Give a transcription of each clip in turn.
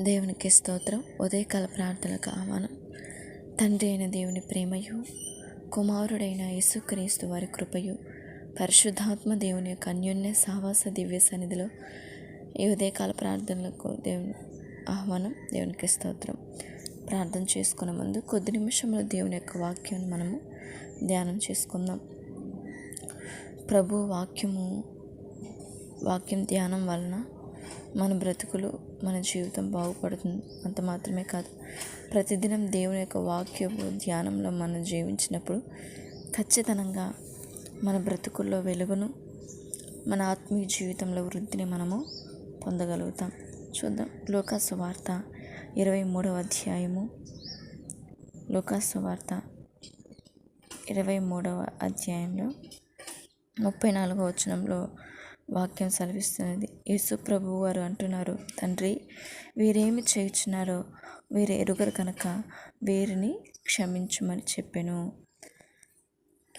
దేవునికి స్తోత్రం. ఉదయకాల ప్రార్థనలకు ఆహ్వానం. తండ్రి అయిన దేవుని ప్రేమయు కుమారుడైన యేసుక్రీస్తు వారి కృపయు పరిశుద్ధాత్మ దేవుని యొక్క అన్యోన్య సావాస దివ్య సన్నిధిలో ఈ ఉదయకాల ప్రార్థనలకు దేవుని ఆహ్వానం దేవునికి స్తోత్రం. ప్రార్థన చేసుకున్న ముందు కొద్ది నిమిషంలో దేవుని యొక్క వాక్యాన్ని మనము ధ్యానం చేసుకుందాం. ప్రభు వాక్యము వాక్యం ధ్యానం వలన మన బ్రతుకులు మన జీవితం బాగుపడుతుంది. అంత మాత్రమే కాదు. ప్రతిదినం దేవుని యొక్క వాక్యపు ధ్యానంలో మనం జీవించినప్పుడు ఖచ్చితంగా మన బ్రతుకుల్లో వెలుగును మన ఆత్మీయ జీవితంలో వృద్ధిని మనము పొందగలుగుతాం. చూద్దాం. లోకాసువార్త ఇరవై మూడవ అధ్యాయము. లోకాసువార్త ఇరవై మూడవ అధ్యాయంలో ముప్పై నాలుగవ వచనంలో వాక్యం సెలవిస్తున్నది. యేసు ప్రభు వారు అంటున్నారు తండ్రి వీరేమి చేయుచున్నారో వీరు ఎరుగరు కనుక వీరిని క్షమించమని చెప్పాను.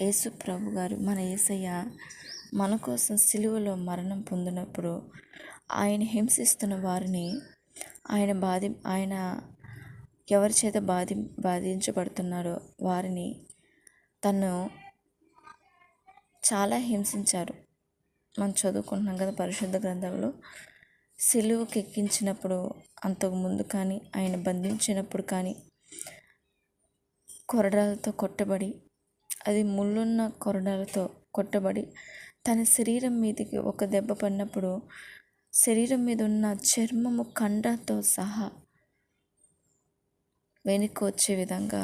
యేసు ప్రభు గారు మన ఏసయ్య మన కోసం సిలువలో మరణం పొందినప్పుడు ఆయన హింసిస్తున్న వారిని ఆయన బాధి ఆయన ఎవరి చేత బాధి బాధించబడుతున్నారో వారిని తను చాలా హింసించారు. మనం చదువుకుంటున్నాం కదా పరిశుద్ధ గ్రంథంలో. సిలువకి ఎక్కించినప్పుడు అంతకు ముందు కానీ ఆయన బంధించినప్పుడు కానీ కొరడాలతో కొట్టబడి అది ముళ్ళున్న కొరడాలతో కొట్టబడి తన శరీరం మీదకి ఒక దెబ్బ పడినప్పుడు శరీరం మీద ఉన్న చర్మము కండతో సహా వెనుక వచ్చే విధంగా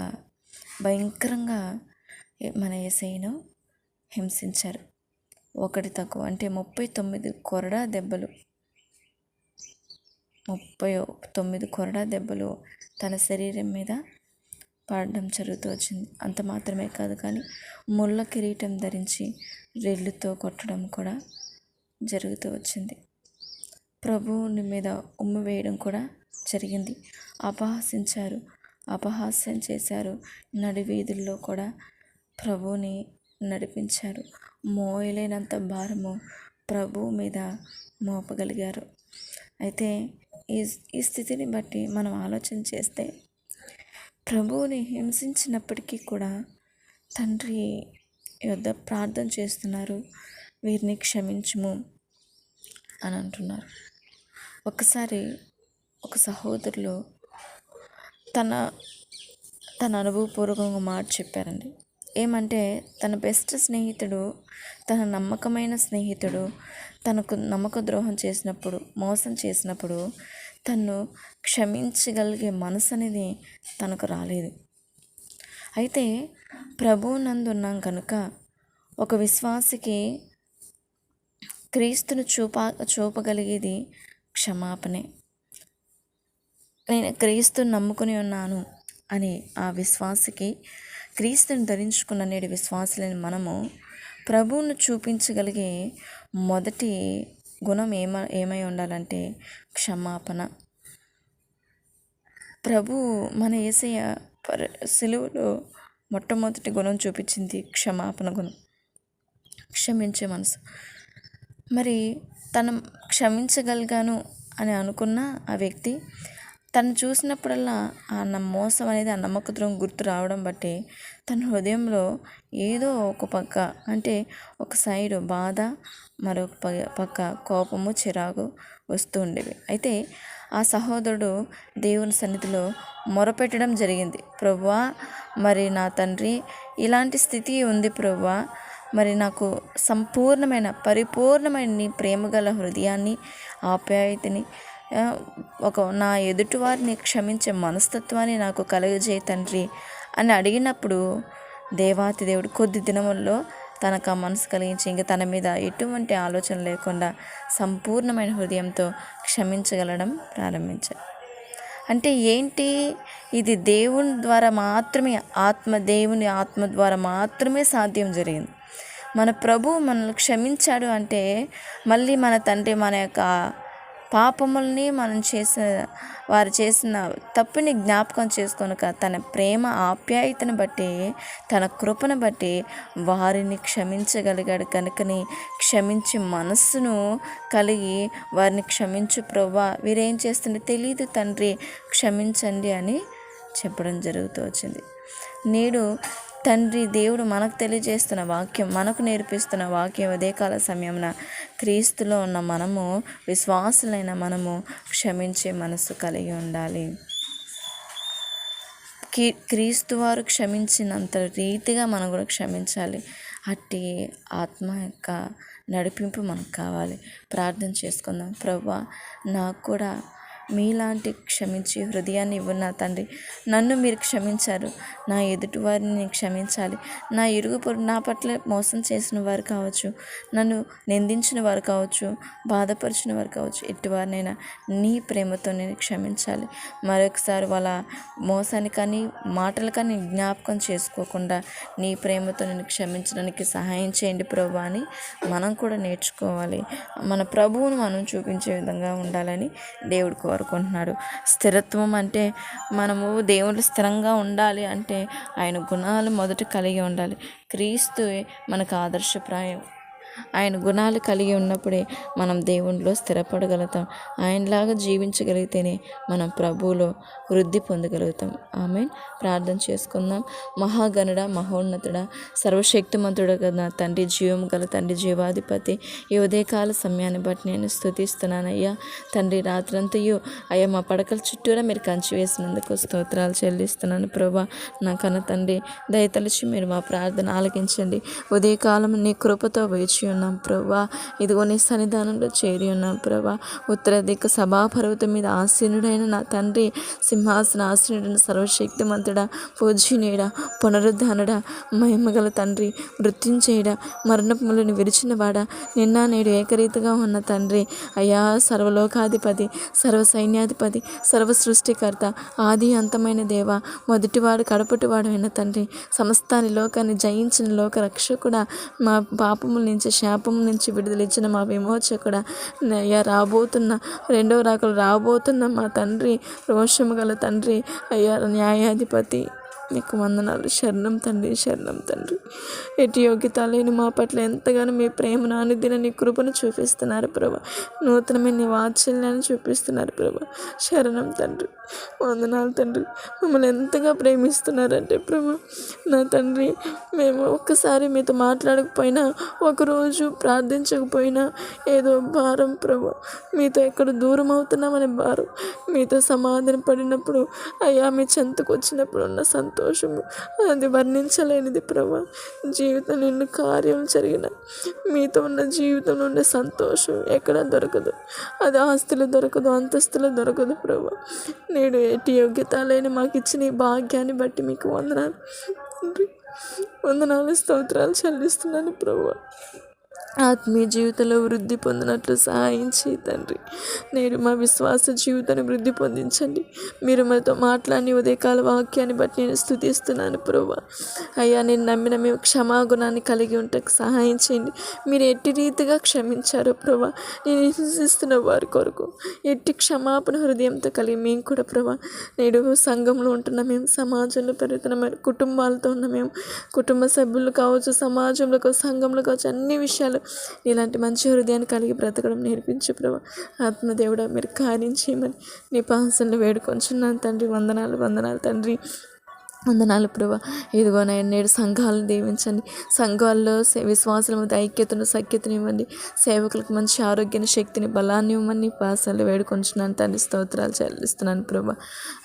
భయంకరంగా మన ఏసైను హింసించారు. ఒకటి తక్కువ. అంటే ముప్పై తొమ్మిది కొరడా దెబ్బలు. ముప్పై తొమ్మిది కొరడా దెబ్బలు తన శరీరం మీద పడడం జరుగుతూ వచ్చింది. అంత మాత్రమే కాదు కానీ ముళ్ళ కిరీటం ధరించి రెల్లుతో కొట్టడం కూడా జరుగుతూ వచ్చింది. ప్రభువుని మీద ఉమ్మి వేయడం కూడా జరిగింది. అపహాసించారు. అపహాస్యం చేశారు. నడి వీధుల్లో కూడా ప్రభువుని నడిపించారు. మోయలేనంత భారము ప్రభు మీద మోపగలిగారు. అయితే ఈ ఈ స్థితిని బట్టి మనం ఆలోచన చేస్తే ప్రభువుని హింసించినప్పటికీ కూడా తండ్రి యొద్ద ప్రార్థన చేస్తున్నారు వీరిని క్షమించము అని అంటున్నారు. ఒకసారి ఒక సహోదరులు తన తన అనుభవపూర్వకంగా మాట చెప్పారండి. ఏమంటే తన బెస్ట్ స్నేహితుడు తన నమ్మకమైన స్నేహితుడు తనకు నమ్మక ద్రోహం చేసినప్పుడు మోసం చేసినప్పుడు తను క్షమించగలిగే మనసు అనేది తనకు రాలేదు. అయితే ప్రభువు నందున్నాం కనుక ఒక విశ్వాసికి క్రీస్తును చూపా చూపగలిగేది క్షమాపణే. నేను క్రీస్తు నమ్ముకుని ఉన్నాను అని ఆ విశ్వాసికి క్రీస్తుని ధరించుకున్న నేడు విశ్వాసులని మనము ప్రభువును చూపించగలిగే మొదటి గుణం ఏమ ఏమై ఉండాలంటే క్షమాపణ. ప్రభు మన ఏసయ్య పర సెలువులో మొట్టమొదటి గుణం చూపించింది క్షమాపణ గుణం. క్షమించే మనసు. మరి తను క్షమించగలిగాను అని అనుకున్న ఆ వ్యక్తి తను చూసినప్పుడల్లా ఆ మోసం అనేది ఆ నమ్మక గుర్తు రావడం బట్టి తన హృదయంలో ఏదో ఒక పక్క అంటే ఒక సైడు బాధ మరొక పక్క కోపము చిరాకు వస్తూ ఉండేవి. అయితే ఆ సహోదరుడు దేవుని సన్నిధిలో మొరపెట్టడం జరిగింది. ప్రభువా మరి నా తండ్రి ఇలాంటి స్థితి ఉంది ప్రభువా మరి నాకు సంపూర్ణమైన పరిపూర్ణమైన నీ ప్రేమగల హృదయాన్ని ఆప్యాయతని ఒక నా ఎదుటివారిని క్షమించే మనస్తత్వాన్ని నాకు కలుగజేయ తండ్రి అని అడిగినప్పుడు దేవాతి దేవుడు కొద్ది దినముల్లో తనకు ఆ మనసు కలిగించి ఇంకా తన మీద ఎటువంటి ఆలోచన లేకుండా సంపూర్ణమైన హృదయంతో క్షమించగలడం ప్రారంభించారు అంటే ఏంటి? ఇది దేవుని ద్వారా మాత్రమే ఆత్మ దేవుని ఆత్మ ద్వారా మాత్రమే సాధ్యం జరిగింది. మన ప్రభు మనల్ని క్షమించాడు అంటే మళ్ళీ మన తండ్రి మన యొక్క పాపముల్ని మనం చేసిన వారు చేసిన తప్పుని జ్ఞాపకం చేసుకొనక తన ప్రేమ ఆప్యాయతను బట్టి తన కృపను బట్టి వారిని క్షమించగలిగాడు. కనుకని క్షమించి మనస్సును కలిగి వారిని క్షమించు ప్రభా వీరేం చేస్తుంటే తెలియదు తండ్రి క్షమించండి అని చెప్పడం జరుగుతూ వచ్చింది. నేడు తండ్రి దేవుడు మనకు తెలియజేస్తున్న వాక్యం మనకు నేర్పిస్తున్న వాక్యం ఉదయకాల సమయమున క్రీస్తులో ఉన్న మనము విశ్వాసులైన మనము క్షమించే మనసు కలిగి ఉండాలి. కీ క్రీస్తు వారు క్షమించినంత రీతిగా మనం కూడా క్షమించాలి. అట్టి ఆత్మ యొక్క నడిపింపు మనకు కావాలి. ప్రార్థన చేసుకుందాం. ప్రభా నాకు కూడా మీలాంటి క్షమించి హృదయాన్ని ఇవ్వు నా తండ్రి. నన్ను మీరు క్షమించారు. నా ఎదుటి వారిని నేను క్షమించాలి. నా ఇరుగు పొరుగు నా పట్ల మోసం చేసిన వారు కావచ్చు నన్ను నిందించిన వారు కావచ్చు బాధపరిచిన వారు కావచ్చు ఎటువారినైనా నీ ప్రేమతో నేను క్షమించాలి. మరొకసారి వాళ్ళ మోసాన్ని కానీ మాటలు కానీ జ్ఞాపకం చేసుకోకుండా నీ ప్రేమతో నేను క్షమించడానికి సహాయం చేయండి ప్రభు అని మనం కూడా నేర్చుకోవాలి. మన ప్రభువును మనం చూపించే విధంగా ఉండాలని దేవుడు కోరుకుంటున్నాడు. స్థిరత్వం అంటే మనము దేవుడు స్థిరంగా ఉండాలి అంటే ఆయన గుణాలు మొదట కలిగి ఉండాలి. క్రీస్తు మనకు ఆదర్శప్రాయం. ఆయన గుణాలు కలిగి ఉన్నప్పుడే మనం దేవునిలో స్థిరపడగలుగుతాం. ఆయనలాగా జీవించగలిగితేనే మనం ప్రభువులో వృద్ధి పొందగలుగుతాం. ఆమె ప్రార్థన చేసుకుందాం. మహాగణుడ మహోన్నతుడ సర్వశక్తిమంతుడ కదా తండ్రి జీవం గల తండ్రి జీవాధిపతి ఈ ఉదయకాల సమయాన్ని బట్టి నేను స్థుతిస్తున్నానయ్యా. తండ్రి రాత్రంతయు అయ్యా మా పడకల చుట్టూరా మీరు కంచి వేసినందుకు స్తోత్రాలు చెల్లిస్తున్నాను ప్రభా. నా కన్న తండ్రి దయతలిచి మీరు మా ప్రార్థన ఆలకించండి. ఉదయకాలం నీ కృపతో వేచి ఉన్నాం ప్రభా. ఇదిగో నీ సన్నిధానంలో చేరి ఉన్నాం ప్రభా. ఉత్తర దిక్కు సభాపర్వతం మీద ఆసీనుడైన నా తండ్రి సింహాసన ఆసీనుడైన సర్వశక్తిమంతుడా పూజనీయుడా పునరుద్ధానుడా మహిమగల తండ్రి మృత్యుంచేయుడా మరణములను విరిచినవాడా నిన్న నేడు ఏకరీతిగా ఉన్న తండ్రి అయా సర్వలోకాధిపతి సర్వ సైన్యాధిపతి సర్వ సృష్టికర్త ఆది అంతమైన దేవ మొదటివాడు కడపటివాడు అయిన తండ్రి సమస్తాని లోకాన్ని జయించిన లోక రక్షకుడా మా పాపముల నుంచి శాపం నుంచి విడుదలిచ్చిన మా విమోచకుడ అయ్యా రాబోతున్న రెండవ రాకలు రాబోతున్న మా తండ్రి రోషము గల తండ్రి అయ్యా న్యాయాధిపతి. నీకు వందనాలు. శరణం తండ్రి శరణం తండ్రి. ఎటు యోగ్యత లేని మా పట్ల ఎంతగానో మీ ప్రేమను అనుదిన నీ కృపను చూపిస్తున్నారు ప్రభా. నూతనమైన నీ వాత్సల్యాన్ని చూపిస్తున్నారు ప్రభా. శరణం తండ్రి. వందనాలు తండ్రి. మమ్మల్ని ఎంతగా ప్రేమిస్తున్నారంటే ప్రభా. నా తండ్రి మేము ఒక్కసారి మీతో మాట్లాడకపోయినా ఒకరోజు ప్రార్థించకపోయినా ఏదో భారం ప్రభా. మీతో ఎక్కడ దూరం అవుతున్నామనే భారం. మీతో సమాధాన పడినప్పుడు అయ్యా మీ చెంతకు వచ్చినప్పుడు ఉన్న సంత సంతోషము. అది వర్ణించలేనిది ప్రభా. జీవితం నిన్ను కార్యం జరిగిన మీతో ఉన్న జీవితంలో ఉండే సంతోషం ఎక్కడ దొరకదు. అది ఆస్తులు దొరకదు అంతస్తులు దొరకదు ప్రభా. నేడు ఎటు యోగ్యత లేని మాకు ఇచ్చిన ఈ భాగ్యాన్ని బట్టి మీకు వందనాలు. వందనాలు స్తోత్రాలు చెల్లిస్తున్నాను ప్రభా. ఆత్మీయ జీవితంలో వృద్ధి పొందినట్లు సహాయం తండ్రి. నేడు మా విశ్వాస జీవితాన్ని వృద్ధి పొందించండి. మీరు మాతో మాట్లాడిన ఉదయకాల వాక్యాన్ని బట్టి నేను స్థుతిస్తున్నాను ప్రభా. అయ్యా నేను నమ్మిన మేము క్షమాగుణాన్ని కలిగి ఉంటకు సహాయం చేయండి. మీరు ఎట్టి రీతిగా క్షమించారో ప్రభా నేను హింసిస్తున్న వారి కొరకు ఎట్టి క్షమాపణ హృదయంతో కలిగి మేము కూడా ప్రభా నేడు సంఘంలో ఉంటున్న మేము సమాజంలో పెరుగుతున్న మరి కుటుంబాలతో ఉన్న మేము కుటుంబ సభ్యులు కావచ్చు సమాజంలో కావచ్చు సంఘంలో కావచ్చు అన్ని విషయాలు ఇలాంటి మంచి హృదయాన్ని కలిగి బ్రతకడం నేర్పించు ప్రభా. ఆత్మదేవుడా మీరు కార్యం మరి నీ పాసనలు వేడుకొంచున్నాను తండ్రి. వందనాలు వందనాలు తండ్రి. వందనాలు ప్రభా. ఇదిగో నేను నేడు సంఘాలను దీవించండి. సంఘాల్లో సే- విశ్వాసుల మధ్య ఐక్యతను సఖ్యతను ఇవ్వండి. సేవకులకు మంచి ఆరోగ్యాన్ని శక్తిని బలాన్ని ఇవ్వమని పాసాలు వేడుకొంచున్నాను. తండ్రి స్తోత్రాలు చెల్లిస్తున్నాను ప్రభా.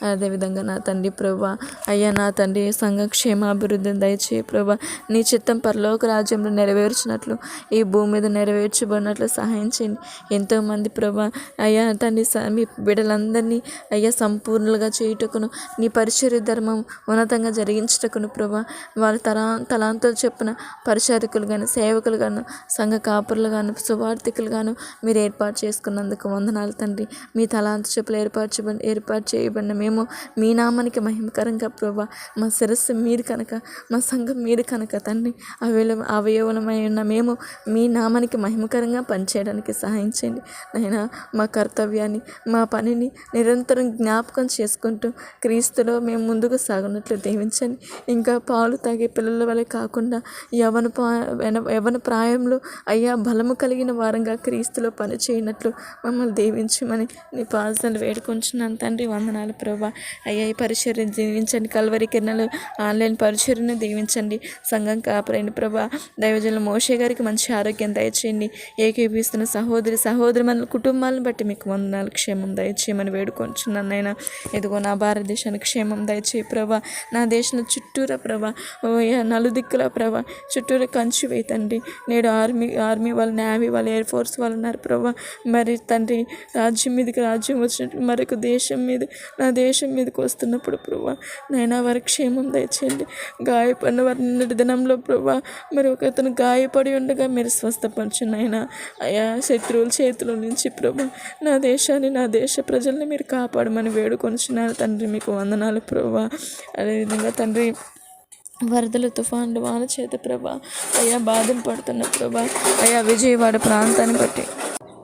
అదేవిధంగా నా తండ్రి ప్రభా అయ్యా నా తండ్రి సంఘ క్షేమాభివృద్ధిని దయచేయి ప్రభా. నీ చిత్తం పరలోక రాజ్యంలో నెరవేర్చినట్లు ఈ భూమి మీద నెరవేర్చబడినట్లు సహాయం చేయండి. ఎంతోమంది ప్రభా అయ్యా తండ్రి స- మీ బిడ్డలందరినీ అయ్యా సంపూర్ణులుగా చేయుటకును నీ పరిచర్య ధర్మం ఉన్నత అద్భుతంగా జరిగించుటకును ప్రభా. వారి తలా తలాంతులు చెప్పిన పరిచారకులు కానీ సేవకులు గాను సంఘ కాపురులు గాను సువార్థికులు గాను మీరు ఏర్పాటు చేసుకున్నందుకు వందనాలు తండ్రి. మీ తలాంత చెప్పులు ఏర్పాటు ఏర్పాటు చేయబడిన మేము మీ నామానికి మహిమకరంగా ప్రభా. మా శిరస్సు మీరు కనుక మా సంఘం మీరు కనుక తండ్రి. అవయవ అవయవలమై ఉన్న మేము మీ నామానికి మహిమకరంగా పనిచేయడానికి సహాయం చేయండి నైనా మా కర్తవ్యాన్ని మా పనిని నిరంతరం జ్ఞాపకం చేసుకుంటూ క్రీస్తులో మేము ముందుకు సాగునట్లు దీవించండి ఇంకా పాలు తాగే పిల్లల వలె కాకుండా యవన యవన ప్రాయంలో అయ్యా బలము కలిగిన వారంగా క్రీస్తులో పని చేయనట్లు మమ్మల్ని దీవించమని నీ పాదాలు వేడుకొంచున్నాను తండ్రి. వందనాలు ప్రభా. అయ్యా ఈ పరిచర్ని దీవించండి. కల్వరి కిరణలు ఆన్లైన్ పరిచర్యను దీవించండి. సంఘం కాపరైన ప్రభా దైవజనుల మోషే గారికి మంచి ఆరోగ్యం దయచేయండి. ఏకీపిస్తున్న సహోదరి సహోదరి మన కుటుంబాలను బట్టి మీకు వందనాలు క్షేమం దయచేయమని వేడుకొంచున్నాను నాయన. ఇదిగో నా భారతదేశానికి క్షేమం దయచేయి ప్రభా. నా దేశంలో చుట్టూరా ప్రభా నలుదిక్కుల ప్రభా చుట్టూరా కంచి వేయి తండ్రి. నేడు ఆర్మీ ఆర్మీ వాళ్ళు నేవీ వాళ్ళు ఎయిర్ ఫోర్స్ వాళ్ళు ఉన్నారు ప్రభా. మరి తండ్రి రాజ్యం మీదకి రాజ్యం వచ్చినట్టు మరొక దేశం మీద నా దేశం మీదకి వస్తున్నప్పుడు ప్రభా నైనా వారి క్షేమం దయచేయండి. గాయపడిన వారి నిన్నటి దినంలో ప్రభా మరి ఒక అతను గాయపడి ఉండగా మీరు స్వస్థపరచు నాయన అయా శత్రువుల చేతుల నుంచి ప్రభా నా దేశాన్ని నా దేశ ప్రజల్ని మీరు కాపాడమని వేడుకొనిచున్నారు. తండ్రి మీకు వందనాలు ప్రభా. అదేవిధంగా తండ్రి వరదలు తుఫాన్లు వాన చేత ప్రభా అయ్యా బాధలు పడుతున్న ప్రభా అయ్యా విజయవాడ ప్రాంతాన్ని బట్టి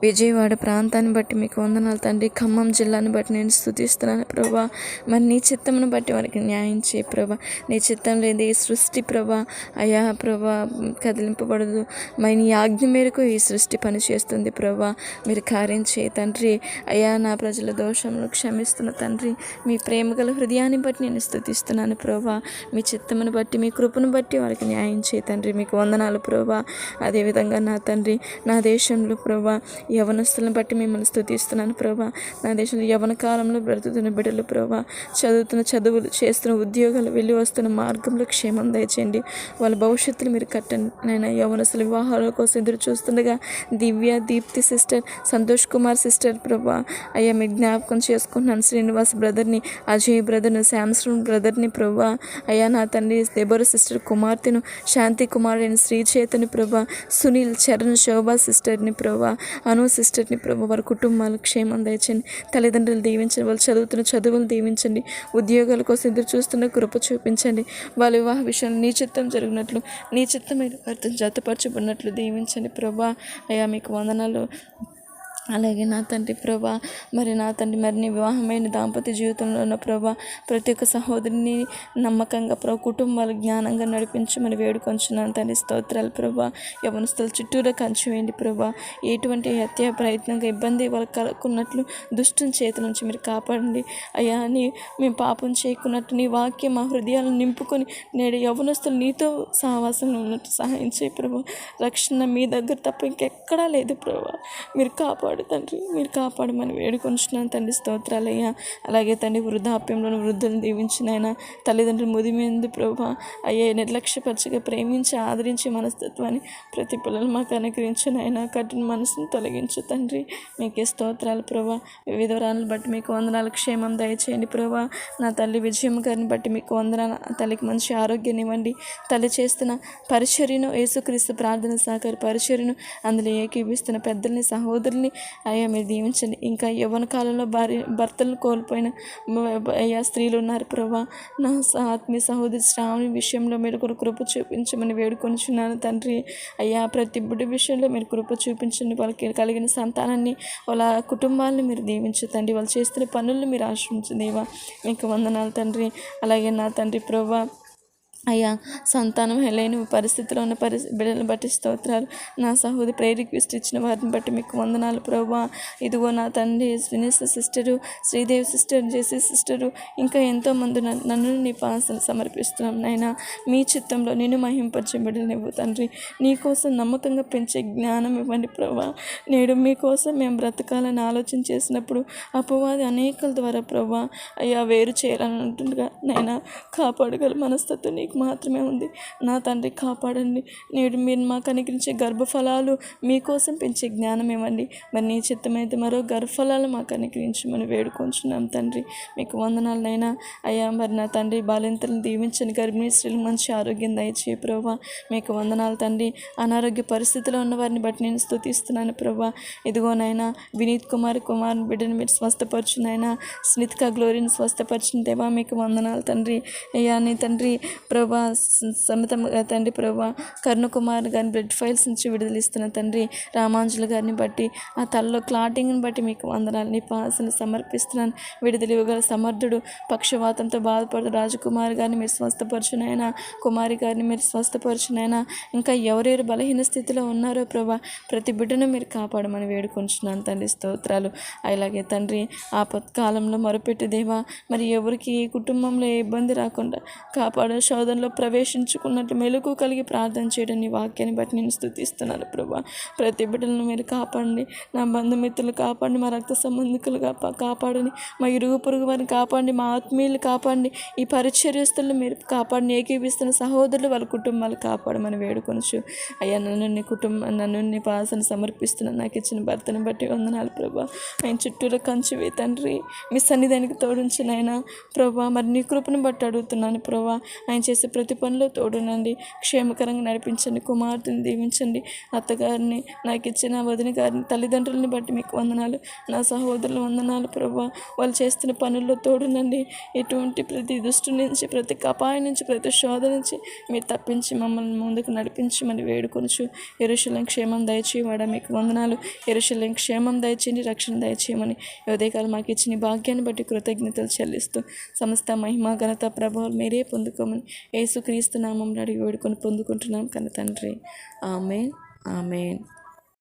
విజయవాడ ప్రాంతాన్ని బట్టి మీకు వందనాలు తండ్రి. ఖమ్మం జిల్లాని బట్టి నేను స్థుతిస్తున్నాను ప్రభా. మరి నీ చిత్తమును బట్టి వారికి న్యాయం చేయ ప్రభా. నీ చిత్తం లేదు ఈ సృష్టి ప్రభా అయా ప్రభా కదిలింపబడదు. మరి నీ ఆజ్ఞ మేరకు ఈ సృష్టి పనిచేస్తుంది ప్రభా. మీరు కార్యం చేయ తండ్రి. అయా నా ప్రజల దోషమును క్షమిస్తున్న తండ్రి. మీ ప్రేమ గల హృదయాన్ని బట్టి నేను స్థుతిస్తున్నాను ప్రభా. మీ చిత్తమును బట్టి మీ కృపను బట్టి వారికి న్యాయం చేయ తండ్రి. మీకు వందనాలు ప్రభా. అదేవిధంగా నా తండ్రి నా దేశంలో ప్రభా యవనస్తులను బట్టి మిమ్మల్ని స్థుతిస్తున్నాను ప్రభా. నా దేశంలో యవన కాలంలో బ్రతుకుతున్న బిడ్డలు ప్రభా. చదువుతున్న చదువులు చేస్తున్న ఉద్యోగాలు వెళ్ళి వస్తున్న మార్గంలో క్షేమం దయచేయండి. వాళ్ళ భవిష్యత్తులు మీరు కట్టండి నేను యవనస్తుల వివాహాల కోసం ఎదురు చూస్తుండగా దివ్య దీప్తి సిస్టర్ సంతోష్ కుమార్ సిస్టర్ ప్రభా. అయ్యా మీ జ్ఞాపకం చేసుకుంటున్నాను శ్రీనివాస్ బ్రదర్ని అజయ్ బ్రదర్ని శాంసన్ బ్రదర్ని ప్రభా. అయ్యా నా తండ్రి దేబర సిస్టర్ కుమార్తెను శాంతి కుమారుని శ్రీచేతని ప్రభా. సునీల్ చరణ్ శోభా సిస్టర్ని ప్రభా. అను సిస్టర్ని ప్రభు వారి కుటుంబాలు క్షేమం దయచండి తల్లిదండ్రులు దీవించండి వాళ్ళు చదువుతున్న చదువులు దీవించండి. ఉద్యోగాల కోసం ఎదురు చూస్తున్న కృప చూపించండి. వాళ్ళ వివాహ విషయాలు నీ చిత్తం జరిగినట్లు నీ చిత్తమైన వారితో జతపరచబడినట్లు దీవించండి. ప్రభా అయ్యా మీకు వందనాలు అలాగే నా తండ్రి ప్రభా మరి నా తండ్రి మరి నీ వివాహమైన దాంపత్య జీవితంలో ఉన్న ప్రభా ప్రతి ఒక్క సహోదరిని నమ్మకంగా ప్రభా కుటుంబాలు జ్ఞానంగా నడిపించి మరి వేడుకొంచున్నాను. తండ్రి స్తోత్రాలు ప్రభా యవనస్తుల చుట్టూరా కంచివేయండి ప్రభా. ఎటువంటి హత్య ప్రయత్నంగా ఇబ్బంది వాళ్ళు కలుగుకున్నట్లు దుష్టుని చేతి నుంచి మీరు కాపాడండి. అయ్యా నీ మేము పాపం చేయకున్నట్టు నీ వాక్యం మా హృదయాలను నింపుకొని నేడు యవనస్తులు నీతో సహవాసంలో ఉన్నట్టు సహాయం చేయి ప్రభా. రక్షణ మీ దగ్గర తప్ప ఇంకెక్కడా లేదు ప్రభా. మీరు కాపాడు కాపాడు తండ్రి. మీరు కాపాడమని వేడుకొంచున్నాను తండ్రి. స్తోత్రాలయ్యా. అలాగే తండ్రి వృద్ధాప్యంలో వృద్ధులను దీవించినైనా తల్లిదండ్రులు ముదిమేందు ప్రభా అయ్యే నిర్లక్ష్యపరచగా ప్రేమించి ఆదరించి మనస్తత్వాన్ని ప్రతి పిల్లలు మాకు అనుగ్రహించినైనా కఠిన మనసును తొలగించు తండ్రి. మీకే స్తోత్రాలు ప్రభా. వివిధ వరాలను బట్టి మీకు వందనాలు క్షేమం దయచేయండి ప్రభా. నా తల్లి విజయం గారిని బట్టి మీకు వందనాలు తల్లికి మంచి ఆరోగ్యాన్ని ఇవ్వండి. తల్లి చేస్తున్న పరిచర్యను యేసుక్రీస్తు ప్రార్థన సహకారి పరిచర్యను అందులో ఏకీభిస్తున్న పెద్దల్ని సహోదరుల్ని అయ్యా మీరు దీవించండి. ఇంకా యవ్వన కాలంలో భార్య భర్తలు కోల్పోయిన అయ్యా స్త్రీలు ఉన్నారు ప్రభా. నా ఆత్మీయ సహోదరి శ్రావణి విషయంలో మీరు కూడా కృప చూపించమని వేడుకొనిచున్నాను తండ్రి. అయ్యా ప్రతి బుడ్డి విషయంలో మీరు కృప చూపించండి. వాళ్ళకి కలిగిన సంతానాన్ని వాళ్ళ కుటుంబాలను మీరు దీవించు తండ్రి. వాళ్ళు చేస్తున్న పనులను మీరు ఆశ్రయించు దేవా. మీకు వందనాలు తండ్రి. అలాగే నా తండ్రి ప్రభా అయ్యా సంతానం లేని పరిస్థితిలో ఉన్న పరిస్థి బిడ్డలను బట్టి స్తోత్రాలు. నా సహోదరి ప్రేయర్ రిక్వెస్ట్ ఇచ్చిన వారిని బట్టి మీకు వందనాలు ప్రభా. ఇదిగో నా తండ్రి వినిస్ sister Sridevi sister JC sister ఇంకా ఎంతోమంది నన్ను నీ పాసలు సమర్పిస్తున్నాం నాయన. మీ చిత్తంలో నేను మహింపరిచే బిడ్డనివ్వు తండ్రి. నీకోసం నమ్మకంగా పెంచే జ్ఞానం ఇవ్వండి ప్రభా. నేడు మీకోసం మేము బ్రతకాలని ఆలోచన చేసినప్పుడు అపవాది అనేకల ద్వారా ప్రభా అయ్యా వేరు చేయాలని ఉంటుండగా నైనా కాపాడగల మనస్తత్వం మీకు మాత్రమే ఉంది. నా తండ్రి కాపాడండి. నేడు మీరు మాకు అనుగ్రహించే గర్భఫలాలు మీకోసం పెంచే జ్ఞానం ఇవ్వండి. మరి నీ చిత్తమైతే మరో గర్భఫలాలు మాకు అనుగ్రహించమని వేడుకొంచున్నాం తండ్రి. మీకు వందనాలనైనా అయ్యా మరి నా తండ్రి బాలింతలను దీవించని గర్భిణీ స్త్రీలు మంచి ఆరోగ్యం దయచే ప్రభా. మీకు వందనాలు తండ్రి. అనారోగ్య పరిస్థితిలో ఉన్న వారిని బట్టి నేను స్తుతిస్తున్నాను ప్రభా. ఇదిగోనైనా వినీత్ కుమార్ కుమార్ బిడ్డను మీరు స్వస్థపరచునైనా స్నిత్క గ్లోరీని స్వస్థపరిచిన దేవా మీకు వందనాలు తండ్రి. అయ్యా నీ తండ్రి ప్రభా స- సమతముగా తండ్రి ప్రభా కర్ణకుమార్ గారిని బ్లడ్ ఫైల్స్ నుంచి విడుదలిస్తున్న తండ్రి రామాంజుల గారిని బట్టి ఆ తలలో క్లాటింగ్ని బట్టి మీకు వందనాలు. నీ పాసను సమర్పిస్తున్నాను. విడుదల ఇవ్వగల సమర్థుడు పక్షవాతంతో బాధపడుతూ రాజకుమార్ గారిని మీరు స్వస్థపరచునైనా కుమారి గారిని మీరు స్వస్థపరచునైనా ఇంకా ఎవరెవరు బలహీన స్థితిలో ఉన్నారో ప్రభా ప్రతి బిడ్డను మీరు కాపాడమని వేడుకొంచున్నాను తండ్రి. స్తోత్రాలు. అలాగే తండ్రి ఆపత్కాలంలో మరపెట్టి దేవా మరి ఎవరికి కుటుంబంలో ఏ ఇబ్బంది రాకుండా కాపాడు శోధనలో ప్రవేశించుకున్నట్టు మెలకు కలిగి ప్రార్థన చేయడం నీ వాక్యాన్ని బట్టి నేను స్థుతిస్తున్నాను ప్రభా. ప్రతి బిడ్డలను మీరు కాపాడండి. నా బంధుమిత్రులు కాపాడండి. మా రక్త సంబంధికులు కాపాడండి. మా ఇరుగు పొరుగు వారిని కాపాడండి. మా ఆత్మీయులు కాపాడండి. ఈ పరిచర్యస్తులను మీరు కాపాడిని ఏకీపిస్తున్న సహోదరులు వాళ్ళ కుటుంబాలు కాపాడమని వేడుకొనచ్చు అయ్యా నన్ను నీ కుటుంబం నన్ను నీ పాసను సమర్పిస్తున్నాను నాకు ఇచ్చిన భర్తను బట్టి వందనాలు ప్రభా. ఆయన చుట్టూరు కంచివి తండ్రి. మీ సన్నిధానికి తోడుంచినైనా ప్రభా మరి నీ కృపను బట్టి అడుగుతున్నాను ప్రభా. ఆయన చేసిన చేసే ప్రతి పనిలో తోడునండి. క్షేమకరంగా నడిపించండి. కుమార్తెని దీవించండి. అత్తగారిని నాకు ఇచ్చిన వదిన గారిని తల్లిదండ్రులని బట్టి మీకు వందనాలు. నా సహోదరులు వందనాలు ప్రభా. వాళ్ళు చేస్తున్న పనుల్లో తోడునండి. ఎటువంటి ప్రతి దుష్టు నుంచి ప్రతి కపాయి నుంచి ప్రతి శోధ నుంచి మీరు తప్పించి మమ్మల్ని ముందుకు నడిపించి మరి వేడుకొనుచు ఎరుశలం క్షేమం దయచేయవాడ మీకు వందనాలు. ఎరుశలం క్షేమం దయచేయండి రక్షణ దయచేయమని ఈ ఉదయకాలం మాకు ఇచ్చిన భాగ్యాన్ని బట్టి కృతజ్ఞతలు చెల్లిస్తూ సమస్త మహిమా ఘనత ప్రభావం మీరే పొందుకోమని యేసుక్రీస్తు నామంలో అడిగి వేడుకొని పొందుకుంటున్నాం కన్న తండ్రి. ఆమెన్. ఆమెన్.